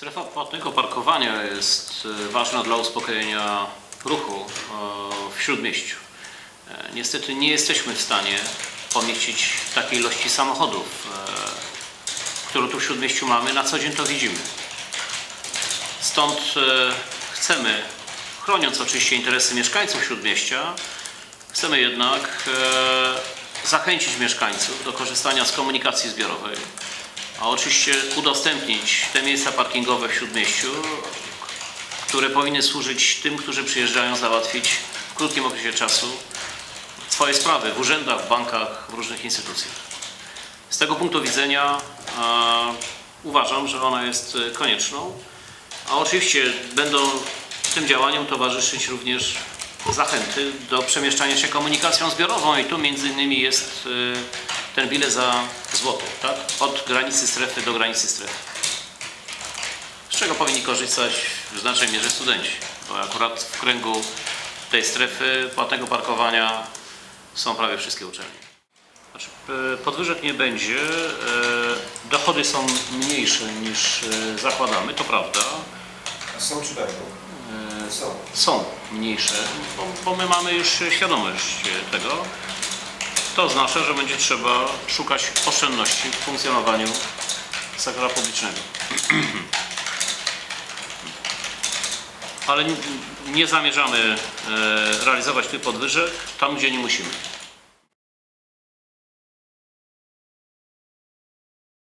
Strefa płatnego parkowania jest e, ważna dla uspokojenia ruchu e, w śródmieściu. E, Niestety nie jesteśmy w stanie pomieścić takiej ilości samochodów, które tu w śródmieściu mamy. Na co dzień to widzimy. Stąd chcemy, chroniąc oczywiście interesy mieszkańców śródmieścia, chcemy jednak zachęcić mieszkańców do korzystania z komunikacji zbiorowej a oczywiście udostępnić te miejsca parkingowe w Śródmieściu, które powinny służyć tym, którzy przyjeżdżają załatwić w krótkim okresie czasu swoje sprawy w urzędach, w bankach, w różnych instytucjach. Z tego punktu widzenia uważam, że ona jest konieczną, a oczywiście będą tym działaniom towarzyszyć również zachęty do przemieszczania się komunikacją zbiorową i tu między innymi jest e, ten bilet za złoty, tak? Od granicy strefy do granicy strefy. Z czego powinni korzystać w znacznej mierze studenci, bo akurat w kręgu tej strefy płatnego parkowania są prawie wszystkie uczelnie. Znaczy, e, podwyżek nie będzie, e, dochody są mniejsze niż e, zakładamy, to prawda. A są czy będą? Są. są mniejsze, bo, bo my mamy już świadomość tego. To oznacza, że będzie trzeba szukać oszczędności w funkcjonowaniu sektora publicznego. Ale nie- zamierzamy e, realizować tych podwyżek tam, gdzie nie musimy.